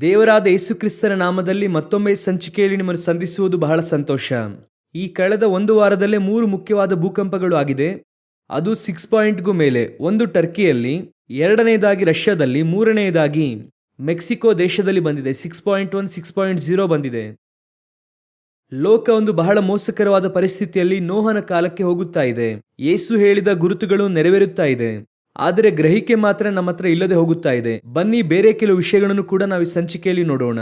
ದೇವರಾದ ಯೇಸುಕ್ರಿಸ್ತನ ನಾಮದಲ್ಲಿ ಮತ್ತೊಮ್ಮೆ ಸಂಚಿಕೆಯಲ್ಲಿ ನಿಮ್ಮನ್ನು ಸಂಧಿಸುವುದು ಬಹಳ ಸಂತೋಷ. ಈ ಕಳೆದ ಒಂದು ವಾರದಲ್ಲೇ ಮೂರು ಮುಖ್ಯವಾದ ಭೂಕಂಪಗಳು ಆಗಿದೆ. ಅದು ಸಿಕ್ಸ್ ಪಾಯಿಂಟ್ಗೂ ಮೇಲೆ, ಒಂದು ಟರ್ಕಿಯಲ್ಲಿ ಎರಡನೆಯದಾಗಿ ರಷ್ಯಾದಲ್ಲಿ ಮೂರನೆಯದಾಗಿ ಮೆಕ್ಸಿಕೋ ದೇಶದಲ್ಲಿ ಬಂದಿದೆ. Six point one six point zero ಬಂದಿದೆ. ಲೋಕ ಒಂದು ಬಹಳ ಮೋಸಕರವಾದ ಪರಿಸ್ಥಿತಿಯಲ್ಲಿ ನೋಹನ ಕಾಲಕ್ಕೆ ಹೋಗುತ್ತಾ ಇದೆ. ಯೇಸು ಹೇಳಿದ ಗುರುತುಗಳು ನೆರವೇರುತ್ತಾ ಇದೆ. ಆದರೆ ಗ್ರಹಿಕೆ ಮಾತ್ರ ನಮ್ಮ ಹತ್ರ ಇಲ್ಲದೆ ಹೋಗುತ್ತಾ ಇದೆ. ಬನ್ನಿ ಬೇರೆ ಕೆಲವು ವಿಷಯಗಳನ್ನು ಕೂಡ ನಾವು ಈ ಸಂಚಿಕೆಯಲ್ಲಿ ನೋಡೋಣ.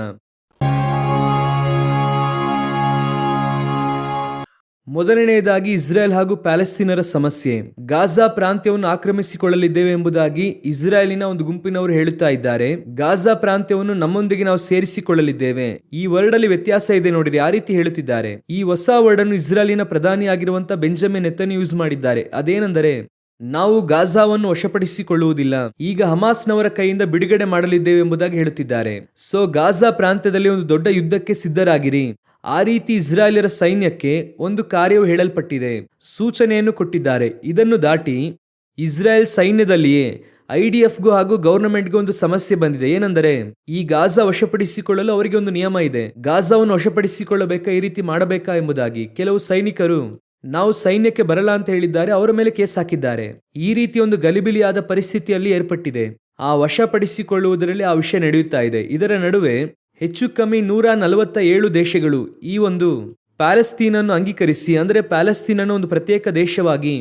ಮೊದಲನೆಯದಾಗಿ ಇಸ್ರೇಲ್ ಹಾಗೂ ಪ್ಯಾಲೆಸ್ತೀನರ ಸಮಸ್ಯೆ. ಗಾಜಾ ಪ್ರಾಂತ್ಯವನ್ನು ಆಕ್ರಮಿಸಿಕೊಳ್ಳಲಿದ್ದೇವೆ ಎಂಬುದಾಗಿ ಇಸ್ರಾಯೇಲಿನ ಒಂದು ಗುಂಪಿನವರು ಹೇಳುತ್ತಾ ಇದ್ದಾರೆ. ಗಾಜಾ ಪ್ರಾಂತ್ಯವನ್ನು ನಮ್ಮೊಂದಿಗೆ ನಾವು ಸೇರಿಸಿಕೊಳ್ಳಲಿದ್ದೇವೆ. ಈ ವರ್ಡ್ ಅಲ್ಲಿ ವ್ಯತ್ಯಾಸ ಇದೆ ನೋಡಿರಿ, ಆ ರೀತಿ ಹೇಳುತ್ತಿದ್ದಾರೆ. ಈ ಹೊಸ ವರ್ಡ್ ಅನ್ನು ಇಸ್ರಾಯೇಲಿನ ಪ್ರಧಾನಿಯಾಗಿರುವಂತ ಬೆಂಜಮಿನ್ ಎತ್ತನ್ನು ಯೂಸ್ ಮಾಡಿದ್ದಾರೆ. ಅದೇನೆಂದರೆ ನಾವು ಗಾಜಾವನ್ನು ವಶಪಡಿಸಿಕೊಳ್ಳುವುದಿಲ್ಲ. ಈಗ ಹಮಾಸ್ನವರ ಕೈಯಿಂದ ಬಿಡುಗಡೆ ಮಾಡಲಿದ್ದೇವೆ ಎಂಬುದಾಗಿ ಹೇಳುತ್ತಿದ್ದಾರೆ. ಸೊ ಗಾಜಾ ಪ್ರಾಂತ್ಯದಲ್ಲಿ ಒಂದು ದೊಡ್ಡ ಯುದ್ಧಕ್ಕೆ ಸಿದ್ಧರಾಗಿರಿ. ಆ ರೀತಿ ಇಸ್ರಾಯೇಲರ ಸೈನ್ಯಕ್ಕೆ ಒಂದು ಕಾರ್ಯವು ಹೇಳಲ್ಪಟ್ಟಿದೆ. ಸೂಚನೆಯನ್ನು ಕೊಟ್ಟಿದ್ದಾರೆ. ಇದನ್ನು ದಾಟಿ ಇಸ್ರಾಯೇಲ್ ಸೈನ್ಯದಲ್ಲಿಯೇ ಐ ಡಿ ಎಫ್ಗೂ ಹಾಗೂ ಗವರ್ನಮೆಂಟ್ಗೂ ಒಂದು ಸಮಸ್ಯೆ ಬಂದಿದೆ. ಏನೆಂದರೆ, ಈ ಗಾಜಾ ವಶಪಡಿಸಿಕೊಳ್ಳಲು ಅವರಿಗೆ ಒಂದು ನಿಯಮ ಇದೆ. ಗಾಜಾವನ್ನು ವಶಪಡಿಸಿಕೊಳ್ಳಬೇಕಾ, ಈ ರೀತಿ ಮಾಡಬೇಕಾ ಎಂಬುದಾಗಿ. ಕೆಲವು ಸೈನಿಕರು ನಾವು ಸೈನ್ಯಕ್ಕೆ ಬರಲ್ಲ ಅಂತ ಹೇಳಿದ್ದಾರೆ, ಅವರ ಮೇಲೆ ಕೇಸ್ ಹಾಕಿದ್ದಾರೆ. ಈ ರೀತಿ ಒಂದು ಗಲಿಬಿಲಿಯಾದ ಪರಿಸ್ಥಿತಿಯಲ್ಲಿ ಏರ್ಪಟ್ಟಿದೆ. ಆ ವಶಪಡಿಸಿಕೊಳ್ಳುವುದರಲ್ಲಿ ಆ ವಿಷಯ ನಡೆಯುತ್ತಾ ಇದೆ. ಇದರ ನಡುವೆ ಹೆಚ್ಚು ಕಮ್ಮಿ ನೂರ ನಲವತ್ತ ಏಳು ದೇಶಗಳು ಈ ಒಂದು ಪ್ಯಾಲೆಸ್ತೀನನ್ನು ಅಂಗೀಕರಿಸಿ, ಅಂದರೆ ಪ್ಯಾಲೆಸ್ತೀನನ್ನು ಒಂದು ಪ್ರತ್ಯೇಕ ದೇಶವಾಗಿ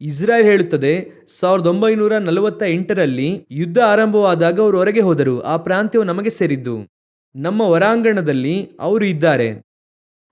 ಇಸ್ರಾಯೇಲ್ ಹೇಳುತ್ತದೆ, ಸಾವಿರದ ಒಂಬೈನೂರ ನಲವತ್ತ ಎಂಟರಲ್ಲಿ ಯುದ್ಧ ಆರಂಭವಾದಾಗ ಅವರು ಹೊರಗೆ ಹೋದರು. ಆ ಪ್ರಾಂತ್ಯವು ನಮಗೆ ಸೇರಿದ್ದು. ನಮ್ಮ ಹೊರಾಂಗಣದಲ್ಲಿ ಅವರು ಇದ್ದಾರೆ.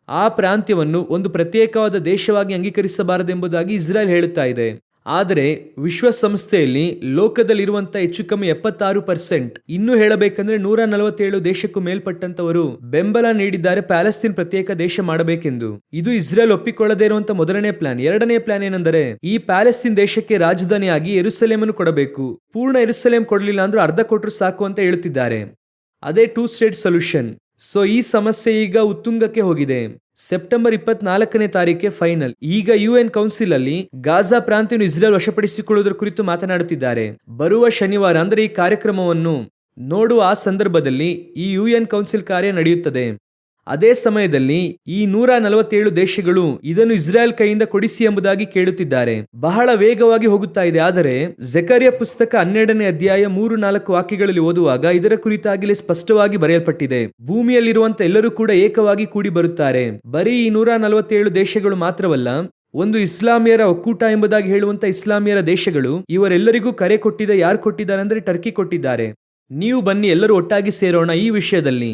ಆ ಪ್ರಾಂತ್ಯವನ್ನು ಒಂದು ಪ್ರತ್ಯೇಕವಾದ ದೇಶವಾಗಿ ಅಂಗೀಕರಿಸಬಾರದೆಂಬುದಾಗಿ ಇಸ್ರಾಯೇಲ್ ಹೇಳುತ್ತಾ ಇದೆ. ಆದರೆ ವಿಶ್ವಸಂಸ್ಥೆಯಲ್ಲಿ ಲೋಕದಲ್ಲಿರುವಂಥ ಹೆಚ್ಚು ಕಮ್ಮಿ ಎಪ್ಪತ್ತಾರು ಪರ್ಸೆಂಟ್, ಇನ್ನು ಹೇಳಬೇಕಂದ್ರೆ ನೂರ ನಲವತ್ತೇಳು ದೇಶಕ್ಕೂ ಮೇಲ್ಪಟ್ಟಂತವರು ಬೆಂಬಲ ನೀಡಿದ್ದಾರೆ ಪ್ಯಾಲೆಸ್ತೀನ್ ಪ್ರತ್ಯೇಕ ದೇಶ ಮಾಡಬೇಕೆಂದು. ಇದು ಇಸ್ರೇಲ್ ಒಪ್ಪಿಕೊಳ್ಳದೇ ಇರುವಂತಹ ಮೊದಲನೇ ಪ್ಲಾನ್. ಎರಡನೇ ಪ್ಲಾನ್ ಏನೆಂದರೆ, ಈ ಪ್ಯಾಲೆಸ್ತೀನ್ ದೇಶಕ್ಕೆ ರಾಜಧಾನಿಯಾಗಿ ಎರುಸಲೇಮನ್ನು ಕೊಡಬೇಕು. ಪೂರ್ಣ ಎರುಸಲೇಮ್ ಕೊಡಲಿಲ್ಲ ಅಂದ್ರೂ ಅರ್ಧ ಕೊಟ್ಟರು ಸಾಕು ಅಂತ ಹೇಳುತ್ತಿದ್ದಾರೆ. ಅದೇ ಟೂ ಸ್ಟೇಟ್ ಸೊಲ್ಯೂಷನ್ ಸೊ ಈ ಸಮಸ್ಯೆ ಈಗ ಉತ್ತುಂಗಕ್ಕೆ ಹೋಗಿದೆ. ಸೆಪ್ಟೆಂಬರ್ ಇಪ್ಪತ್ನಾಲ್ಕನೇ ತಾರೀಕೆ ಫೈನಲ್ ಈಗ ಯು ಎನ್ ಕೌನ್ಸಿಲ್ ಅಲ್ಲಿ ಗಾಜಾ ಪ್ರಾಂತ್ಯವನ್ನು ಇಸ್ರೇಲ್ ವಶಪಡಿಸಿಕೊಳ್ಳುವುದರ ಕುರಿತು ಮಾತನಾಡುತ್ತಿದ್ದಾರೆ. ಬರುವ ಶನಿವಾರ, ಅಂದರೆ ಈ ಕಾರ್ಯಕ್ರಮವನ್ನು ನೋಡುವ ಆ ಸಂದರ್ಭದಲ್ಲಿ ಈ ಯು ಎನ್ ಕೌನ್ಸಿಲ್ ಕಾರ್ಯ ನಡೆಯುತ್ತದೆ. ಅದೇ ಸಮಯದಲ್ಲಿ ಈ ನೂರ ನಲವತ್ತೇಳು ದೇಶಗಳು ಇದನ್ನು ಇಸ್ರಾಯೇಲ್ ಕೈಯಿಂದ ಕೊಡಿಸಿ ಎಂಬುದಾಗಿ ಕೇಳುತ್ತಿದ್ದಾರೆ. ಬಹಳ ವೇಗವಾಗಿ ಹೋಗುತ್ತಾ ಇದೆ, ಆದರೆ ಜಕರಿಯ ಪುಸ್ತಕ ಹನ್ನೆರಡನೇ ಅಧ್ಯಾಯ ಮೂರು ನಾಲ್ಕು ವಾಕ್ಯಗಳಲ್ಲಿ ಓದುವಾಗ ಇದರ ಕುರಿತಾಗಿಲೇ ಸ್ಪಷ್ಟವಾಗಿ ಬರೆಯಲ್ಪಟ್ಟಿದೆ. ಭೂಮಿಯಲ್ಲಿರುವಂತ ಎಲ್ಲರೂ ಕೂಡ ಏಕವಾಗಿ ಕೂಡಿ ಬರುತ್ತಾರೆ. ಬರೀ ಈ ನೂರ ನಲವತ್ತೇಳು ದೇಶಗಳು ಮಾತ್ರವಲ್ಲ, ಒಂದು ಇಸ್ಲಾಮಿಯರ ಒಕ್ಕೂಟ ಎಂಬುದಾಗಿ ಹೇಳುವಂತ ಇಸ್ಲಾಮಿಯರ ದೇಶಗಳು ಇವರೆಲ್ಲರಿಗೂ ಕರೆ ಕೊಟ್ಟಿದ, ಯಾರು ಕೊಟ್ಟಿದ್ದಾರೆ ಅಂದ್ರೆ ಟರ್ಕಿ ಕೊಟ್ಟಿದ್ದಾರೆ. ನೀವು ಬನ್ನಿ, ಎಲ್ಲರೂ ಒಟ್ಟಾಗಿ ಸೇರೋಣ ಈ ವಿಷಯದಲ್ಲಿ.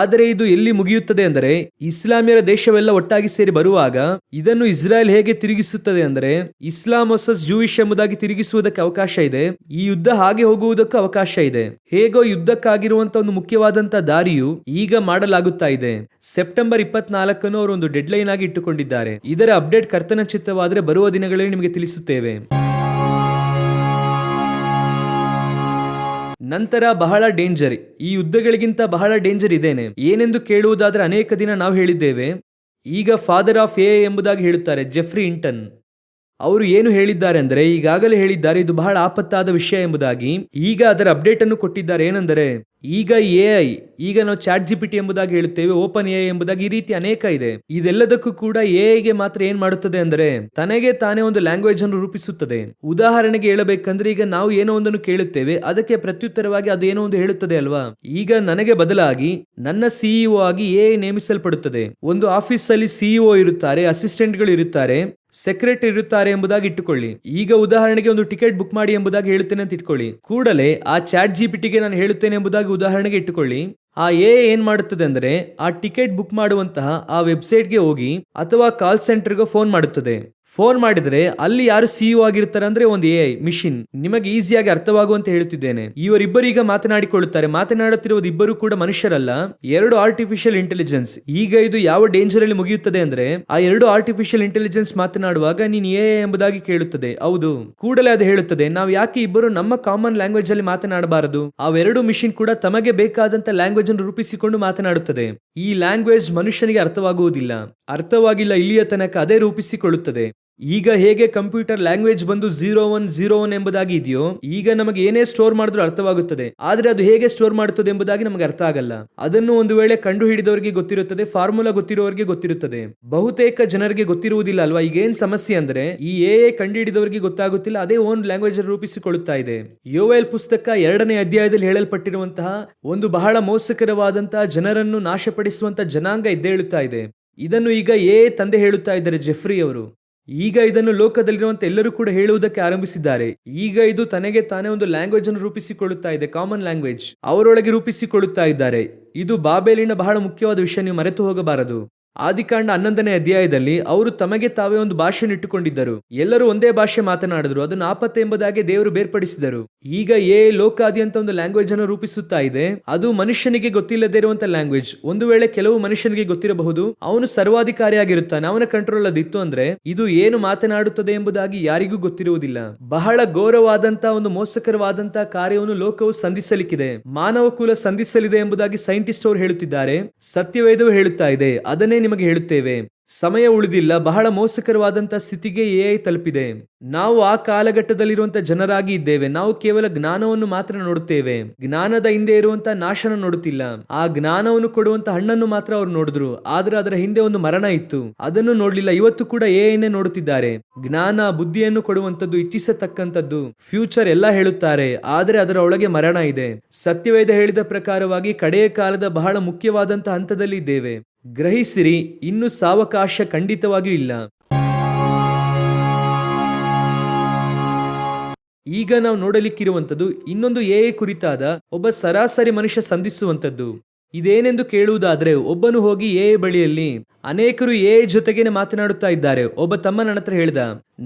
ಆದರೆ ಇದು ಎಲ್ಲಿ ಮುಗಿಯುತ್ತದೆ ಅಂದರೆ ಇಸ್ಲಾಮಿಯರ ದೇಶವೆಲ್ಲ ಒಟ್ಟಾಗಿ ಸೇರಿ ಬರುವಾಗ ಇದನ್ನು ಇಸ್ರಾಯೇಲ್ ಹೇಗೆ ತಿರುಗಿಸುತ್ತದೆ ಅಂದರೆ ಇಸ್ಲಾಂ ವರ್ಸಸ್ ಜೂಯಿಶ್ ಎಂಬುದಾಗಿ ತಿರುಗಿಸುವುದಕ್ಕೆ ಅವಕಾಶ ಇದೆ. ಈ ಯುದ್ಧ ಹಾಗೆ ಹೋಗುವುದಕ್ಕೂ ಅವಕಾಶ ಇದೆ. ಹೇಗೋ ಯುದ್ಧಕ್ಕಾಗಿರುವಂತಹ ಒಂದು ಮುಖ್ಯವಾದಂತಹ ದಾರಿಯು ಈಗ ಮಾಡಲಾಗುತ್ತಾ ಇದೆ. ಸೆಪ್ಟೆಂಬರ್ ಇಪ್ಪತ್ನಾಲ್ಕನ್ನು ಅವರು ಒಂದು ಡೆಡ್ ಲೈನ್ ಆಗಿ ಇಟ್ಟುಕೊಂಡಿದ್ದಾರೆ. ಇದರ ಅಪ್ಡೇಟ್ ಕರ್ತನ ಚಿತ್ತವಾದರೆ ಬರುವ ದಿನಗಳಲ್ಲಿ ನಿಮಗೆ ತಿಳಿಸುತ್ತೇವೆ. ನಂತರ ಬಹಳ ಡೇಂಜರ್. ಈ ಯುದ್ಧಗಳಿಗಿಂತ ಬಹಳ ಡೇಂಜರ್ ಇದೇನೆ. ಏನೆಂದು ಕೇಳುವುದಾದರೆ ಅನೇಕ ದಿನ ನಾವು ಹೇಳಿದ್ದೇವೆ. ಈಗ ಫಾದರ್ ಆಫ್ ಎ ಎಂಬುದಾಗಿ ಹೇಳುತ್ತಾರೆ ಜೆಫ್ರಿ ಇಂಟನ್. ಅವರು ಏನು ಹೇಳಿದ್ದಾರೆ ಅಂದರೆ, ಈಗಾಗಲೇ ಹೇಳಿದ್ದಾರೆ, ಇದು ಬಹಳ ಆಪತ್ತಾದ ವಿಷಯ ಎಂಬುದಾಗಿ. ಈಗ ಅದರ ಅಪ್ಡೇಟ್ ಅನ್ನು ಕೊಟ್ಟಿದ್ದಾರೆ ಏನೆಂದರೆ, ಈಗ ಎ ಐ ಈಗ ನಾವು ಚಾಟ್ ಜಿ ಟಿ ಎಂಬುದಾಗಿ ಹೇಳುತ್ತೇವೆ, ಓಪನ್ ಎ ಎಂಬುದಾಗಿ ಈ ರೀತಿ ಅನೇಕ ಇದೆ. ಇದೆಲ್ಲದಕ್ಕೂ ಕೂಡ ಎ ಐಗೆ ಮಾತ್ರ ಏನ್ ಮಾಡುತ್ತದೆ ಅಂದರೆ, ತನಗೆ ತಾನೇ ಒಂದು ಲ್ಯಾಂಗ್ವೇಜ್ ಅನ್ನು ರೂಪಿಸುತ್ತದೆ. ಉದಾಹರಣೆಗೆ ಹೇಳಬೇಕಂದ್ರೆ, ಈಗ ನಾವು ಏನೋ ಒಂದನ್ನು ಕೇಳುತ್ತೇವೆ, ಅದಕ್ಕೆ ಪ್ರತ್ಯುತ್ತರವಾಗಿ ಅದು ಏನೋ ಒಂದು ಹೇಳುತ್ತದೆ ಅಲ್ವಾ? ಈಗ ನನಗೆ ಬದಲಾಗಿ, ನನ್ನ ಸಿಇಒ ಆಗಿ ಎ ನೇಮಿಸಲ್ಪಡುತ್ತದೆ. ಒಂದು ಆಫೀಸ್ ಅಲ್ಲಿ ಸಿಇಒ ಇರುತ್ತಾರೆ ಅಸಿಸ್ಟೆಂಟ್ಗಳು ಇರುತ್ತಾರೆ ಸೆಕ್ರೆಟರಿ ಇರುತ್ತಾರೆ ಎಂಬುದಾಗಿ ಇಟ್ಟುಕೊಳ್ಳಿ. ಈಗ ಉದಾಹರಣೆಗೆ ಒಂದು ಟಿಕೆಟ್ ಬುಕ್ ಮಾಡಿ ಎಂಬುದಾಗಿ ಹೇಳುತ್ತೇನೆ ಅಂತ ಇಟ್ಕೊಳ್ಳಿ. ಕೂಡಲೇ ಆ ಚಾಟ್ ಜಿ ಪಿಟಿಗೆ ನಾನು ಹೇಳುತ್ತೇನೆ ಎಂಬುದಾಗಿ ಉದಾಹರಣೆಗೆ ಇಟ್ಟುಕೊಳ್ಳಿ. ಆ ಎ ಏನ್ ಮಾಡುತ್ತದೆ ಅಂದ್ರೆ, ಆ ಟಿಕೆಟ್ ಬುಕ್ ಮಾಡುವಂತಹ ಆ ವೆಬ್ಸೈಟ್ಗೆ ಹೋಗಿ ಅಥವಾ ಕಾಲ್ ಸೆಂಟರ್ಗೆ ಫೋನ್ ಮಾಡುತ್ತದೆ. ಫೋನ್ ಮಾಡಿದ್ರೆ ಅಲ್ಲಿ ಯಾರು ಸಿಇಒ ಆಗಿರ್ತಾರೆ ಅಂದ್ರೆ ಒಂದು ಎ ಐ ಮಿಷಿನ್ ನಿಮಗೆ ಈಸಿಯಾಗಿ ಅರ್ಥವಾಗುವಂತೆ ಹೇಳುತ್ತಿದ್ದೇನೆ. ಇವರಿಬ್ಬರು ಈಗ ಮಾತನಾಡಿಕೊಳ್ಳುತ್ತಾರೆ. ಮಾತನಾಡುತ್ತಿರುವುದು ಇಬ್ಬರು ಕೂಡ ಮನುಷ್ಯರಲ್ಲ. ಎರಡು ಆರ್ಟಿಫಿಷಿಯಲ್ ಇಂಟೆಲಿಜೆನ್ಸ್ ಈಗ ಇದು ಯಾವ ಡೇಂಜರ್ ಅಲ್ಲಿ ಮುಗಿಯುತ್ತದೆ ಅಂದ್ರೆ, ಆ ಎರಡು ಆರ್ಟಿಫಿಷಿಯಲ್ ಇಂಟೆಲಿಜೆನ್ಸ್ ಮಾತನಾಡುವಾಗ ನೀನು ಎ ಎಂಬುದಾಗಿ ಕೇಳುತ್ತದೆ. ಹೌದು. ಕೂಡಲೇ ಅದು ಹೇಳುತ್ತದೆ. ನಾವು ಯಾಕೆ ಇಬ್ಬರು ನಮ್ಮ ಕಾಮನ್ ಲ್ಯಾಂಗ್ವೇಜ್ ಅಲ್ಲಿ ಮಾತನಾಡಬಾರದು? ಅವೆರಡು ಮಿಷಿನ್ ಕೂಡ ತಮಗೆ ಬೇಕಾದಂತ ಲ್ಯಾಂಗ್ವೇಜ್ ಅನ್ನು ರೂಪಿಸಿಕೊಂಡು ಮಾತನಾಡುತ್ತದೆ. ಈ ಲ್ಯಾಂಗ್ವೇಜ್ ಮನುಷ್ಯನಿಗೆ ಅರ್ಥವಾಗುವುದಿಲ್ಲ. ಅರ್ಥವಾಗಿಲ್ಲ ಇಲ್ಲಿಯ ತನಕ ಅದೇ ರೂಪಿಸಿಕೊಳ್ಳುತ್ತದೆ. ಈಗ ಹೇಗೆ ಕಂಪ್ಯೂಟರ್ ಲ್ಯಾಂಗ್ವೇಜ್ ಬಂದು ಜೀರೋ ಒನ್ ಜೀರೋ ಒನ್ ಎಂಬುದಾಗಿ ಇದೆಯೋ, ಈಗ ನಮಗೆ ಏನೇ ಸ್ಟೋರ್ ಮಾಡಿದ್ರೂ ಅರ್ಥವಾಗುತ್ತದೆ. ಆದರೆ ಅದು ಹೇಗೆ ಸ್ಟೋರ್ ಮಾಡುತ್ತದೆ ಎಂಬುದಾಗಿ ನಮಗೆ ಅರ್ಥ ಆಗಲ್ಲ. ಅದನ್ನು ಒಂದು ವೇಳೆ ಕಂಡು ಹಿಡಿದವರಿಗೆ ಗೊತ್ತಿರುತ್ತದೆ ಫಾರ್ಮುಲಾ ಗೊತ್ತಿರುವವರಿಗೆ ಗೊತ್ತಿರುತ್ತದೆ. ಬಹುತೇಕ ಜನರಿಗೆ ಗೊತ್ತಿರುವುದಿಲ್ಲ ಅಲ್ವಾ? ಈಗ ಏನ್ ಸಮಸ್ಯೆ ಅಂದ್ರೆ, ಈ ಎ ಕಂಡು ಹಿಡಿದವರಿಗೆ ಗೊತ್ತಾಗುತ್ತಿಲ್ಲ, ಅದೇ ಓನ್ ಲ್ಯಾಂಗ್ವೇಜ್ ರೂಪಿಸಿಕೊಳ್ಳುತ್ತಾ ಇದೆ. ಯೋವೆಲ್ ಪುಸ್ತಕ ಎರಡನೇ ಅಧ್ಯಾಯದಲ್ಲಿ ಹೇಳಲ್ಪಟ್ಟಿರುವಂತಹ ಒಂದು ಬಹಳ ಮೋಸಕರವಾದಂತಹ ಜನರನ್ನು ನಾಶಪಡಿಸುವಂತಹ ಜನಾಂಗ ಎದ್ದೇಳುತ್ತಾ ಇದೆ. ಇದನ್ನು ಈಗ ಎ ತಂದೆ ಹೇಳುತ್ತಾ ಇದ್ದಾರೆ ಜೆಫ್ರಿ ಅವರು. ಈಗ ಇದನ್ನು ಲೋಕದಲ್ಲಿರುವಂತ ಎಲ್ಲರೂ ಕೂಡ ಹೇಳುವುದಕ್ಕೆ ಆರಂಭಿಸಿದ್ದಾರೆ. ಈಗ ಇದು ತನಗೆ ತಾನೇ ಒಂದು ಲ್ಯಾಂಗ್ವೇಜ್ ಅನ್ನು ರೂಪಿಸಿಕೊಳ್ಳುತ್ತಾ ಇದೆ ಕಾಮನ್ ಲ್ಯಾಂಗ್ವೇಜ್ ಅವರೊಳಗೆ ರೂಪಿಸಿಕೊಳ್ಳುತ್ತಾ ಇದ್ದಾರೆ. ಇದು ಬಾಬೇಲಿನ ಬಹಳ ಮುಖ್ಯವಾದ ವಿಷಯ, ನೀವು ಮರೆತು ಹೋಗಬಾರದು. ಆದಿಕಾಂಡ ಹನ್ನೊಂದನೇ ಅಧ್ಯಾಯದಲ್ಲಿ ಅವರು ತಮಗೆ ತಾವೇ ಒಂದು ಭಾಷೆಯನ್ನು ಇಟ್ಟುಕೊಂಡಿದ್ದರು ಎಲ್ಲರೂ ಒಂದೇ ಭಾಷೆ ಮಾತನಾಡಿದ್ರು, ಅದನ್ನು ಆಪತ್ತೆ ಎಂಬುದಾಗಿ ದೇವರು ಬೇರ್ಪಡಿಸಿದರು. ಈಗ ಎ ಲೋಕಾದ್ಯಂತ ಒಂದು ಲ್ಯಾಂಗ್ವೇಜ್ ಅನ್ನು ರೂಪಿಸುತ್ತಾ ಇದೆ, ಅದು ಮನುಷ್ಯನಿಗೆ ಗೊತ್ತಿಲ್ಲದೇ ಇರುವಂತಹ ಲ್ಯಾಂಗ್ವೇಜ್ ಒಂದು ವೇಳೆ ಕೆಲವು ಮನುಷ್ಯನಿಗೆ ಗೊತ್ತಿರಬಹುದು, ಅವನು ಸರ್ವಾಧಿಕಾರಿಯಾಗಿರುತ್ತಾನೆ, ಅವನ ಕಂಟ್ರೋಲ್ ಅದಿತ್ತು ಅಂದ್ರೆ, ಇದು ಏನು ಮಾತನಾಡುತ್ತದೆ ಎಂಬುದಾಗಿ ಯಾರಿಗೂ ಗೊತ್ತಿರುವುದಿಲ್ಲ. ಬಹಳ ಗೌರವವಾದಂತಹ ಒಂದು ಮೋಸಕರವಾದಂತಹ ಕಾರ್ಯವನ್ನು ಲೋಕವು ಸಂಧಿಸಲಿಕ್ಕಿದೆ. ಮಾನವ ಕುಲ ಸಂಧಿಸಲಿದೆ ಎಂಬುದಾಗಿ ಸೈಂಟಿಸ್ಟ್ ಅವರು ಹೇಳುತ್ತಿದ್ದಾರೆ. ಸತ್ಯವೇದವು ಹೇಳುತ್ತಾ ಇದೆ, ಅದನ್ನೇ ನಿಮಗೆ ಹೇಳುತ್ತೇವೆ, ಸಮಯ ಉಳಿದಿಲ್ಲ, ಬಹಳ ಮೋಸಕರವಾದಂತ ಸ್ಥಿತಿಗೆ ಎಐ ತಲುಪಿದೆ. ನಾವು ಆ ಕಾಲಘಟ್ಟದಲ್ಲಿರುವಂತಹ ಜನರಾಗಿ ಇದ್ದೇವೆ, ನಾವು ಕೇವಲ ಜ್ಞಾನವನ್ನು ಮಾತ್ರ ನೋಡುತ್ತೇವೆ, ಜ್ಞಾನದ ಹಿಂದೆ ಇರುವಂತಹ ನಾಶನ ನೋಡುತ್ತಿಲ್ಲ. ಆ ಜ್ಞಾನವನ್ನು ಕೊಡುವಂತಹ ಹಣ್ಣನ್ನು ಮಾತ್ರ ಅವ್ರು ನೋಡಿದ್ರು, ಆದ್ರೆ ಅದರ ಹಿಂದೆ ಒಂದು ಮರಣ ಇತ್ತು, ಅದನ್ನು ನೋಡ್ಲಿಲ್ಲ, ಇವತ್ತು ಕೂಡ ಎಐನೇ ನೋಡುತ್ತಿದ್ದಾರೆ. ಜ್ಞಾನ, ಬುದ್ಧಿಯನ್ನು ಕೊಡುವಂತದ್ದು ಇಚ್ಛಿಸತಕ್ಕಂಥದ್ದು, ಫ್ಯೂಚರ್ ಎಲ್ಲ ಹೇಳುತ್ತಾರೆ, ಆದ್ರೆ ಅದರ ಒಳಗೆ ಮರಣ ಇದೆ. ಸತ್ಯವೇದ ಹೇಳಿದ ಪ್ರಕಾರವಾಗಿ ಕಡೆಯ ಕಾಲದ ಬಹಳ ಮುಖ್ಯವಾದಂತಹ ಹಂತದಲ್ಲಿ ಇದ್ದೇವೆ. ಗ್ರಹಿಸಿರಿ, ಇನ್ನು ಸಾವಕಾಶ ಖಂಡಿತವಾಗಿಯೂ ಇಲ್ಲ. ಈಗ ನಾವು ನೋಡಲಿಕ್ಕಿರುವಂಥದ್ದು ಇನ್ನೊಂದು ಎ ಕುರಿತಾದ ಒಬ್ಬ ಸರಾಸರಿ ಮನುಷ್ಯ ಸಂಧಿಸುವಂಥದ್ದು. ಇದೇನೆಂದು ಕೇಳುವುದಾದ್ರೆ ಒಬ್ಬನು ಹೋಗಿ ಎ ಬಳಿಯಲ್ಲಿ ಅನೇಕರು ಎ ಜೊತೆಗೇನೆ ಮಾತನಾಡುತ್ತಾ ಇದ್ದಾರೆ. ಒಬ್ಬ ತಮ್ಮ ನನ್ನ ಹೇಳ್ದ,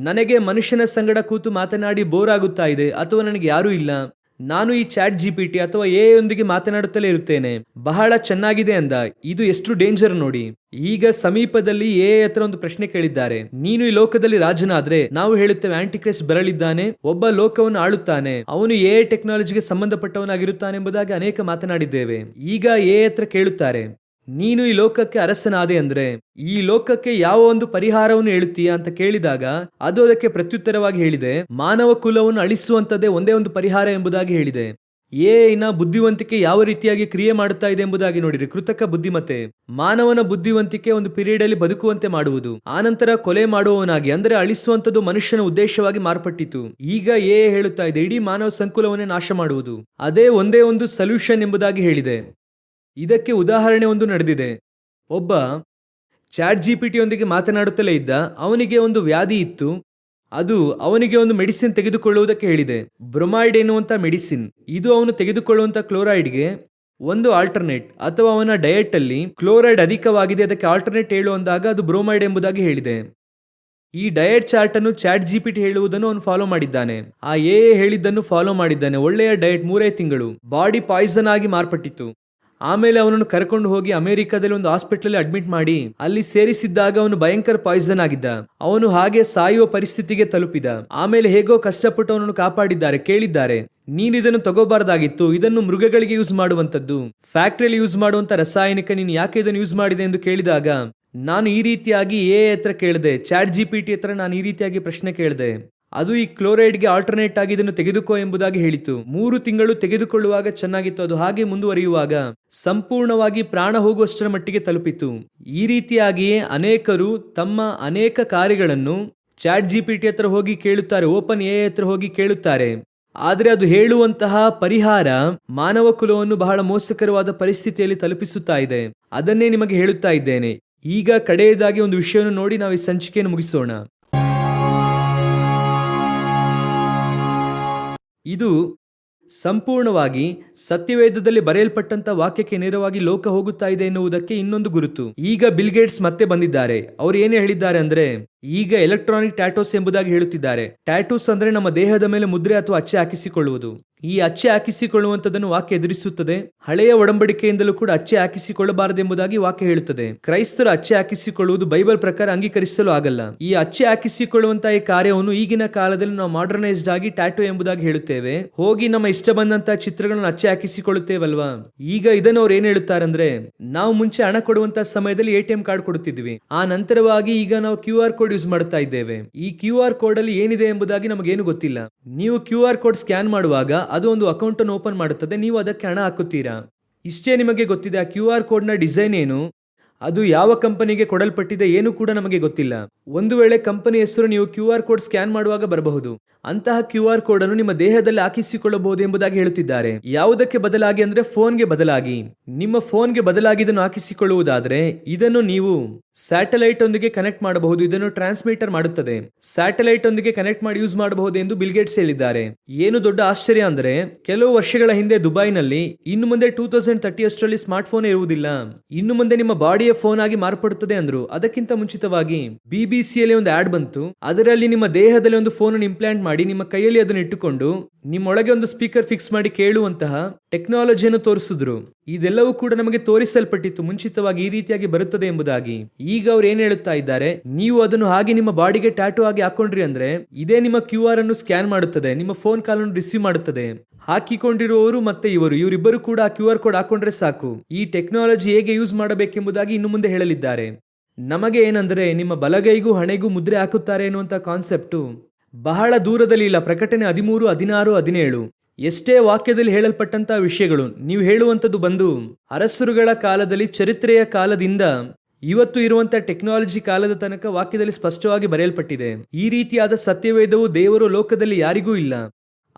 ನನಗೆ ಮನುಷ್ಯನ ಸಂಗಡ ಕೂತು ಮಾತನಾಡಿ ಬೋರ್ ಆಗುತ್ತಾ ಇದೆ, ಅಥವಾ ನನಗೆ ಯಾರೂ ಇಲ್ಲ. ನಾನು ಈ ಚಾಟ್ ಜಿ ಪಿ ಟಿ ಅಥವಾ ಎ ಯೊಂದಿಗೆ ಮಾತನಾಡುತ್ತಲೇ ಇರುತ್ತೇನೆ. ಬಹಳ ಚೆನ್ನಾಗಿದೆ ಅಂದ. ಇದು ಎಷ್ಟು ಡೇಂಜರ್ ನೋಡಿ. ಈಗ ಸಮೀಪದಲ್ಲಿ ಎ ಹತ್ರ ಒಂದು ಪ್ರಶ್ನೆ ಕೇಳಿದ್ದಾರೆ. ನೀನು ಈ ಲೋಕದಲ್ಲಿ ರಾಜನಾದ್ರೆ ನಾವು ಹೇಳುತ್ತೇವೆ ಆಂಟಿಕ್ರಿಸ್ಟ್ ಬರಲಿದ್ದಾನೆ ಒಬ್ಬ ಲೋಕವನ್ನು ಆಳುತ್ತಾನೆ, ಅವನು ಎ ಟೆಕ್ನಾಲಜಿಗೆ ಸಂಬಂಧಪಟ್ಟವನಾಗಿರುತ್ತಾನೆ ಎಂಬುದಾಗಿ ಅನೇಕ ಮಾತನಾಡಿದ್ದೇವೆ. ಈಗ ಎ ಹತ್ರ ಕೇಳುತ್ತಾರೆ. ನೀನು ಈ ಲೋಕಕ್ಕೆ ಅರಸನಾದೆ ಅಂದ್ರೆ, ಈ ಲೋಕಕ್ಕೆ ಯಾವ ಒಂದು ಪರಿಹಾರವನ್ನು ಹೇಳುತ್ತೀಯ ಅಂತ ಕೇಳಿದಾಗ, ಅದು ಅದಕ್ಕೆ ಪ್ರತ್ಯುತ್ತರವಾಗಿ ಹೇಳಿದೆ, ಮಾನವ ಕುಲವನ್ನು ಅಳಿಸುವಂತದ್ದೇ ಒಂದೇ ಒಂದು ಪರಿಹಾರ ಎಂಬುದಾಗಿ ಹೇಳಿದೆ. ಏನ ಬುದ್ಧಿವಂತಿಕೆ ಯಾವ ರೀತಿಯಾಗಿ ಕ್ರಿಯೆ ಮಾಡುತ್ತಾ ಇದೆ ಎಂಬುದಾಗಿ ನೋಡಿರಿ, ಕೃತಕ ಬುದ್ಧಿಮತ್ತೆ. ಮಾನವನ ಬುದ್ಧಿವಂತಿಕೆ ಒಂದು ಪೀರಿಯಡ್ ಅಲ್ಲಿ ಬದುಕುವಂತೆ ಮಾಡುವುದು, ಆನಂತರ ಕೊಲೆ ಮಾಡುವವನಾಗಿ, ಅಂದ್ರೆ ಅಳಿಸುವಂತದ್ದು ಮನುಷ್ಯನ ಉದ್ದೇಶವಾಗಿ ಮಾರ್ಪಟ್ಟಿತು. ಈಗ ಏ, ಹೇಳುತ್ತಾ ಇದೆ, ಇಡೀ ಮಾನವ ಸಂಕುಲವನ್ನೇ ನಾಶ ಮಾಡುವುದು ಅದೇ ಒಂದೇ ಒಂದು ಸೊಲ್ಯೂಷನ್ ಎಂಬುದಾಗಿ ಹೇಳಿದೆ. ಇದಕ್ಕೆ ಉದಾಹರಣೆ ಒಂದು ನಡೆದಿದೆ. ಒಬ್ಬ ಚಾಟ್ ಜಿ ಪಿ ಟಿಯೊಂದಿಗೆ ಮಾತನಾಡುತ್ತಲೇ ಇದ್ದ ಅವನಿಗೆ ಒಂದು ವ್ಯಾಧಿ ಇತ್ತು. ಅದು ಅವನಿಗೆ ಒಂದು ಮೆಡಿಸಿನ್ ತೆಗೆದುಕೊಳ್ಳುವುದಕ್ಕೆ ಹೇಳಿದೆ. ಬ್ರೊಮೈಡ್ ಎನ್ನುವಂಥ ಮೆಡಿಸಿನ್. ಇದು ಅವನು ತೆಗೆದುಕೊಳ್ಳುವಂಥ ಕ್ಲೋರೈಡ್ಗೆ ಒಂದು ಆಲ್ಟರ್ನೇಟ್ ಅಥವಾ ಅವನ ಡಯೆಟಲ್ಲಿ ಕ್ಲೋರೈಡ್ ಅಧಿಕವಾಗಿದೆ, ಅದಕ್ಕೆ ಆಲ್ಟರ್ನೇಟ್ ಹೇಳು ಅಂದಾಗ ಅದು ಬ್ರೋಮೈಡ್ ಎಂಬುದಾಗಿ ಹೇಳಿದೆ. ಈ ಡಯಟ್ ಚಾರ್ಟ್ ಅನ್ನು ಚಾಟ್ ಜಿ ಪಿ ಟಿ ಹೇಳುವುದನ್ನು ಅವನು ಫಾಲೋ ಮಾಡಿದ್ದಾನೆ. ಆ ಎ ಹೇಳಿದ್ದನ್ನು ಫಾಲೋ ಮಾಡಿದ್ದಾನೆ. ಒಳ್ಳೆಯ ಡಯಟ್ ಮೂರೇ ತಿಂಗಳು. ಬಾಡಿ ಪಾಯ್ಸನ್ ಆಗಿ ಮಾರ್ಪಟ್ಟಿತ್ತು. ಆಮೇಲೆ ಅವನನ್ನು ಕರ್ಕೊಂಡು ಹೋಗಿ ಅಮೆರಿಕದಲ್ಲಿ ಒಂದು ಹಾಸ್ಪಿಟಲ್ ಅಡ್ಮಿಟ್ ಮಾಡಿ ಅಲ್ಲಿ ಸೇರಿಸಿದ್ದಾಗ ಅವನು ಭಯಂಕರ ಪಾಯ್ಸನ್ ಆಗಿದ್ದ. ಅವನು ಹಾಗೆ ಸಾಯುವ ಪರಿಸ್ಥಿತಿಗೆ ತಲುಪಿದ. ಆಮೇಲೆ ಹೇಗೋ ಕಷ್ಟಪಟ್ಟು ಅವನನ್ನು ಕಾಪಾಡಿದ್ದಾರೆ, ಕೇಳಿದ್ದಾರೆ. ನೀನು ಇದನ್ನು ತಗೋಬಾರ್ದಾಗಿತ್ತು, ಇದನ್ನು ಮೃಗಗಳಿಗೆ ಯೂಸ್ ಮಾಡುವಂತದ್ದು ಫ್ಯಾಕ್ಟ್ರಿಯಲ್ಲಿ ಯೂಸ್ ಮಾಡುವಂತ ರಾಸಾಯನಿಕ ನೀನು ಯಾಕೆ ಇದನ್ನು ಯೂಸ್ ಮಾಡಿದೆ ಎಂದು ಕೇಳಿದಾಗ, ನಾನು ಈ ರೀತಿಯಾಗಿ ಎ ಹತ್ರ ಕೇಳಿದೆ, ಚಾಟ್ ಜಿ ಪಿ ಟಿ ಹತ್ರ ನಾನು ಈ ರೀತಿಯಾಗಿ ಪ್ರಶ್ನೆ ಕೇಳಿದೆ. ಅದು ಈ ಕ್ಲೋರೈಡ್ಗೆ ಆಲ್ಟರ್ನೇಟ್ ಆಗಿ ಇದನ್ನು ತೆಗೆದುಕೋ ಎಂಬುದಾಗಿ ಹೇಳಿತು. ಮೂರು ತಿಂಗಳು ತೆಗೆದುಕೊಳ್ಳುವಾಗ ಚೆನ್ನಾಗಿತ್ತು. ಅದು ಹಾಗೆ ಮುಂದುವರಿಯುವಾಗ ಸಂಪೂರ್ಣವಾಗಿ ಪ್ರಾಣ ಹೋಗುವಷ್ಟರ ಮಟ್ಟಿಗೆ ತಲುಪಿತು. ಈ ರೀತಿಯಾಗಿಯೇ ಅನೇಕರು ತಮ್ಮ ಅನೇಕ ಕಾರ್ಯಗಳನ್ನು ಚಾಟ್ ಜಿ ಪಿ ಹತ್ರ ಹೋಗಿ ಕೇಳುತ್ತಾರೆ. ಓಪನ್ ಎ ಹತ್ರ ಹೋಗಿ ಕೇಳುತ್ತಾರೆ. ಆದರೆ ಅದು ಹೇಳುವಂತಹ ಪರಿಹಾರ ಮಾನವ ಕುಲವನ್ನು ಬಹಳ ಮೋಸಕರವಾದ ಪರಿಸ್ಥಿತಿಯಲ್ಲಿ ತಲುಪಿಸುತ್ತಾ ಇದೆ. ಅದನ್ನೇ ನಿಮಗೆ ಹೇಳುತ್ತಾ ಇದ್ದೇನೆ. ಈಗ ಕಡೆಯದಾಗಿ ಒಂದು ವಿಷಯವನ್ನು ನೋಡಿ ನಾವು ಈ ಸಂಚಿಕೆಯನ್ನು ಮುಗಿಸೋಣ. ಇದು ಸಂಪೂರ್ಣವಾಗಿ ಸತ್ಯವೇದದಲ್ಲಿ ಬರೆಯಲ್ಪಟ್ಟಂತ ವಾಕ್ಯಕ್ಕೆ ನೇರವಾಗಿ ಲೋಕ ಹೋಗುತ್ತಾ ಇದೆ ಎನ್ನುವುದಕ್ಕೆ ಇನ್ನೊಂದು ಗುರುತು. ಈಗ ಬಿಲ್ಗೇಟ್ಸ್ ಮತ್ತೆ ಬಂದಿದ್ದಾರೆ. ಅವರು ಏನು ಹೇಳಿದ್ದಾರೆ ಅಂದ್ರೆ ಈಗ ಎಲೆಕ್ಟ್ರಾನಿಕ್ ಟ್ಯಾಟೋಸ್ ಎಂಬುದಾಗಿ ಹೇಳುತ್ತಿದ್ದಾರೆ. ಟ್ಯಾಟೂಸ್ ಅಂದ್ರೆ ನಮ್ಮ ದೇಹದ ಮೇಲೆ ಮುದ್ರೆ ಅಥವಾ ಅಚ್ಚೆ ಹಾಕಿಸಿಕೊಳ್ಳುವುದು. ಈ ಅಚ್ಚೆ ಹಾಕಿಸಿಕೊಳ್ಳುವಂತದನ್ನು ವಾಕ್ಯ ಎದುರಿಸುತ್ತದೆ. ಹಳೆಯ ಒಡಂಬಡಿಕೆಯಿಂದಲೂ ಕೂಡ ಅಚ್ಚೆ ಹಾಕಿಸಿಕೊಳ್ಳಬಾರದೆಂಬುದಾಗಿ ವಾಕ್ಯ ಹೇಳುತ್ತದೆ. ಕ್ರೈಸ್ತರು ಅಚ್ಚೆ ಹಾಕಿಸಿಕೊಳ್ಳುವುದು ಬೈಬಲ್ ಪ್ರಕಾರ ಅಂಗೀಕರಿಸಲು ಆಗಲ್ಲ. ಈ ಅಚ್ಚೆ ಹಾಕಿಸಿಕೊಳ್ಳುವಂತಹ ಈ ಕಾರ್ಯವನ್ನು ಈಗಿನ ಕಾಲದಲ್ಲಿ ನಾವು ಮಾಡರ್ನೈಸ್ಡ್ ಆಗಿ ಟ್ಯಾಟೋ ಎಂಬುದಾಗಿ ಹೇಳುತ್ತೇವೆ. ಹೋಗಿ ನಮ್ಮ ಇಷ್ಟ ಬಂದಂತಹ ಚಿತ್ರಗಳನ್ನು ಅಚ್ಚೆ ಹಾಕಿಸಿಕೊಳ್ಳುತ್ತೇವಲ್ವಾ? ಈಗ ಇದನ್ನು ಅವ್ರು ಏನ್ ಹೇಳ್ತಾರಂದ್ರೆ ನಾವು ಮುಂಚೆ ಹಣ ಕೊಡುವಂತಹ ಸಮಯದಲ್ಲಿ ಎ ಕಾರ್ಡ್ ಕೊಡುತ್ತಿದ್ವಿ. ಆ ನಂತರವಾಗಿ ಈಗ ನಾವು ಕ್ಯೂ ಆರ್ ಕೋಡ್ ಯೂಸ್ ಮಾಡ್ತಾ ಇದ್ದೇವೆ. ಈ ಕ್ಯೂ ಆರ್ ಕೋಡ್ ಅಲ್ಲಿ ಏನಿದೆ ಎಂಬುದಾಗಿ ನಮಗೇನು ಗೊತ್ತಿಲ್ಲ. ನೀವು ಕ್ಯೂ ಆರ್ ಕೋಡ್ ಸ್ಕ್ಯಾನ್ ಮಾಡುವಾಗ ಅದು ಒಂದು ಅಕೌಂಟ್ ಅನ್ನು ಓಪನ್ ಮಾಡುತ್ತದೆ, ನೀವು ಅದಕ್ಕೆ ಹಣ ಹಾಕುತ್ತೀರಾ? ಇಷ್ಟೇ ನಿಮಗೆ ಗೊತ್ತಿದೆ, ಆ ಕ್ಯೂ ಆರ್ ಕೋಡ್ನ ಡಿಸೈನ್ ಏನು? ಅದು ಯಾವ ಕಂಪನಿಗೆ ಕೊಡಲ್ಪಟ್ಟಿದೆ, ಏನು ಕೂಡ ನಮಗೆ ಗೊತ್ತಿಲ್ಲ. ಒಂದು ವೇಳೆ ಕಂಪನಿ ಹೆಸರು ನೀವು ಕ್ಯೂ ಆರ್ ಕೋಡ್ ಸ್ಕ್ಯಾನ್ ಮಾಡುವಾಗ ಬರಬಹುದು. ಅಂತಹ ಕ್ಯೂ ಆರ್ ಕೋಡ್ ಅನ್ನು ನಿಮ್ಮ ದೇಹದಲ್ಲಿ ಹಾಕಿಸಿಕೊಳ್ಳಬಹುದು ಎಂಬುದಾಗಿ ಹೇಳುತ್ತಿದ್ದಾರೆ. ಯಾವುದಕ್ಕೆ ಬದಲಾಗಿ ಅಂದ್ರೆ ಫೋನ್ಗೆ ಬದಲಾಗಿ. ನಿಮ್ಮ ಫೋನ್ಗೆ ಬದಲಾಗಿ ಇದನ್ನು ಹಾಕಿಸಿಕೊಳ್ಳುವುದಾದ್ರೆ ಇದನ್ನು ನೀವು ಸ್ಯಾಟಲೈಟ್ ಒಂದಿಗೆ ಕನೆಕ್ಟ್ ಮಾಡಬಹುದು, ಇದನ್ನು ಟ್ರಾನ್ಸ್ಮಿಟರ್ ಮಾಡುತ್ತದೆ. ಸ್ಯಾಟಲೈಟ್ ಒಂದಿಗೆ ಕನೆಕ್ಟ್ ಮಾಡಿ ಯೂಸ್ ಮಾಡಬಹುದು ಎಂದು ಬಿಲ್ಗೇಟ್ಸ್ ಹೇಳಿದ್ದಾರೆ. ಏನು ದೊಡ್ಡ ಆಶ್ಚರ್ಯ ಅಂದ್ರೆ ಕೆಲವು ವರ್ಷಗಳ ಹಿಂದೆ ದುಬೈನಲ್ಲಿ ಇನ್ನು ಮುಂದೆ ಟೂ ತೌಸಂಡ್ ತರ್ಟಿ ಅಷ್ಟರಲ್ಲಿ ಸ್ಮಾರ್ಟ್ ಫೋನ್ ಇರುವುದಿಲ್ಲ. ಇನ್ನು ಮುಂದೆ ನಿಮ್ಮ ಬಾಡಿಯ ಫೋನ್ ಆಗಿ ಮಾರ್ಪಡುತ್ತದೆ ಅಂದ್ರು ಅದಕ್ಕಿಂತ ಮುಂಚಿತವಾಗಿ ಬಿಬಿಸಿಯಲ್ಲಿ ಒಂದು ಆಡ್ ಬಂತು. ಅದರಲ್ಲಿ ನಿಮ್ಮ ದೇಹದಲ್ಲಿ ಒಂದು ಫೋನ್ ಇಂಪ್ಲಾಂಟ್ ನಿಮ್ಮ ಕೈಯಲ್ಲಿ ಅದನ್ನು ಇಟ್ಟುಕೊಂಡು ನಿಮ್ಮೊಳಗೆ ಒಂದು ಸ್ಪೀಕರ್ ಫಿಕ್ಸ್ ಮಾಡಿ ಕೇಳುವಂತಹ ಟೆಕ್ನಾಲಜಿಯನ್ನು ತೋರಿಸಿದ್ರು. ಇದೆಲ್ಲವೂ ಕೂಡ ನಮಗೆ ತೋರಿಸಲ್ಪಟ್ಟಿತ್ತು, ಮುಂಚಿತವಾಗಿ ಈ ರೀತಿಯಾಗಿ ಬರುತ್ತದೆ ಎಂಬುದಾಗಿ. ಈಗ ಅವ್ರು ಏನ್ ಹೇಳುತ್ತಾ ಇದ್ದಾರೆ, ನೀವು ಅದನ್ನು ಹಾಗೆ ನಿಮ್ಮ ಬಾಡಿಗೆ ಟ್ಯಾಟೂ ಆಗಿ ಹಾಕೊಂಡ್ರಿ ಅಂದ್ರೆ ಇದೇ ನಿಮ್ಮ ಕ್ಯೂ ಆರ್ ಅನ್ನು ಸ್ಕ್ಯಾನ್ ಮಾಡುತ್ತದೆ, ನಿಮ್ಮ ಫೋನ್ ಕಾಲ್ ಅನ್ನು ರಿಸೀವ್ ಮಾಡುತ್ತದೆ. ಹಾಕಿಕೊಂಡಿರುವವರು ಮತ್ತೆ ಇವರು, ಇವರಿಬ್ಬರು ಕೂಡ ಕ್ಯೂ ಆರ್ ಕೋಡ್ ಹಾಕೊಂಡ್ರೆ ಸಾಕು. ಈ ಟೆಕ್ನಾಲಜಿ ಹೇಗೆ ಯೂಸ್ ಮಾಡಬೇಕೆಂಬುದಾಗಿ ಇನ್ನು ಮುಂದೆ ಹೇಳಲಿದ್ದಾರೆ. ನಮಗೆ ಏನಂದ್ರೆ, ನಿಮ್ಮ ಬಲಗೈಗೂ ಹಣೆಗೂ ಮುದ್ರೆ ಹಾಕುತ್ತಾರೆ ಎನ್ನುವಂಥ ಕಾನ್ಸೆಪ್ಟು ಬಹಳ ದೂರದಲ್ಲಿ ಇಲ್ಲ. ಪ್ರಕಟಣೆ ಹದಿಮೂರು, ಹದಿನಾರು, ಹದಿನೇಳು. ಎಷ್ಟೇ ವಾಕ್ಯದಲ್ಲಿ ಹೇಳಲ್ಪಟ್ಟಂತಹ ವಿಷಯಗಳು, ನೀವು ಹೇಳುವಂಥದ್ದು ಬಂದು, ಅರಸರುಗಳ ಕಾಲದಲ್ಲಿ, ಚರಿತ್ರೆಯ ಕಾಲದಿಂದ, ಇವತ್ತು ಇರುವಂತಹ ಟೆಕ್ನಾಲಜಿ ಕಾಲದ ತನಕ ವಾಕ್ಯದಲ್ಲಿ ಸ್ಪಷ್ಟವಾಗಿ ಬರೆಯಲ್ಪಟ್ಟಿದೆ. ಈ ರೀತಿಯಾದ ಸತ್ಯವೇದವು ದೇವರು ಲೋಕದಲ್ಲಿ ಯಾರಿಗೂ ಇಲ್ಲ.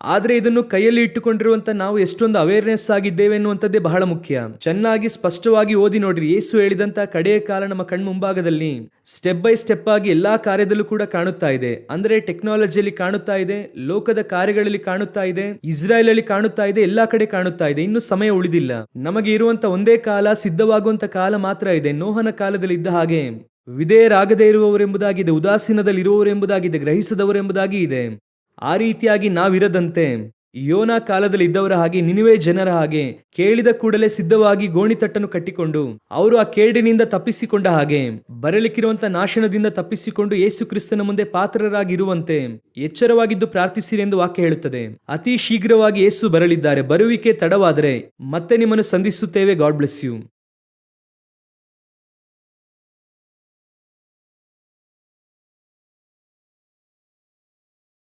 ಆದ್ರೆ ಇದನ್ನು ಕೈಯಲ್ಲಿ ಇಟ್ಟುಕೊಂಡಿರುವಂತ ನಾವು ಎಷ್ಟೊಂದು ಅವೇರ್ನೆಸ್ ಆಗಿದ್ದೇವೆ ಎನ್ನುವಂಥದ್ದೇ ಬಹಳ ಮುಖ್ಯ. ಚೆನ್ನಾಗಿ ಸ್ಪಷ್ಟವಾಗಿ ಓದಿ ನೋಡ್ರಿ. ಏಸು ಹೇಳಿದಂತ ಕಡೆಯ ಕಾಲ ನಮ್ಮ ಕಣ್ಣು ಮುಂಭಾಗದಲ್ಲಿ ಸ್ಟೆಪ್ ಬೈ ಸ್ಟೆಪ್ ಆಗಿ ಎಲ್ಲಾ ಕಾರ್ಯದಲ್ಲೂ ಕೂಡ ಕಾಣುತ್ತಾ ಇದೆ. ಅಂದ್ರೆ ಟೆಕ್ನಾಲಜಿಯಲ್ಲಿ ಕಾಣುತ್ತಾ ಇದೆ, ಲೋಕದ ಕಾರ್ಯಗಳಲ್ಲಿ ಕಾಣುತ್ತಾ ಇದೆ ಇಸ್ರಾಯೇಲ್ ಅಲ್ಲಿ ಕಾಣುತ್ತಾ ಇದೆ, ಎಲ್ಲಾ ಕಡೆ ಕಾಣುತ್ತಾ ಇದೆ. ಇನ್ನು ಸಮಯ ಉಳಿದಿಲ್ಲ. ನಮಗೆ ಇರುವಂತ ಒಂದೇ ಕಾಲ ಸಿದ್ಧವಾಗುವಂತ ಕಾಲ ಮಾತ್ರ ಇದೆ. ನೋಹನ ಕಾಲದಲ್ಲಿ ಇದ್ದ ಹಾಗೆ ವಿಧೇಯರಾಗದೇ ಇರುವವರೆಂಬುದಾಗಿದೆ ಉದಾಸೀನದಲ್ಲಿ ಇರುವವರೆಂಬುದಾಗಿದೆ ಗ್ರಹಿಸದವರೆಂಬುದಾಗಿ ಇದೆ. ಆ ರೀತಿಯಾಗಿ ನಾವಿರದಂತೆ ಯೋನ ಕಾಲದಲ್ಲಿ ಇದ್ದವರ ಹಾಗೆ ನಿನಿವೆ ಜನರ ಹಾಗೆ ಕೇಳಿದ ಕೂಡಲೇ ಸಿದ್ಧವಾಗಿ ಗೋಣಿತಟ್ಟನ್ನು ಕಟ್ಟಿಕೊಂಡು ಅವರು ಆ ಕೇಡಿನಿಂದ ತಪ್ಪಿಸಿಕೊಂಡ ಹಾಗೆ ಬರಲಿಕ್ಕಿರುವಂತ ನಾಶನದಿಂದ ತಪ್ಪಿಸಿಕೊಂಡು ಯೇಸು ಕ್ರಿಸ್ತನ ಮುಂದೆ ಪಾತ್ರರಾಗಿರುವಂತೆ ಎಚ್ಚರವಾಗಿದ್ದು ಪ್ರಾರ್ಥಿಸಿರಿ ಎಂದು ವಾಕ್ಯ ಹೇಳುತ್ತದೆ. ಅತಿ ಶೀಘ್ರವಾಗಿ ಯೇಸು ಬರಲಿದ್ದಾರೆ. ಬರುವಿಕೆ ತಡವಾದರೆ ಮತ್ತೆ ನಿಮ್ಮನ್ನು ಸಂಧಿಸುತ್ತೇವೆ. God bless you.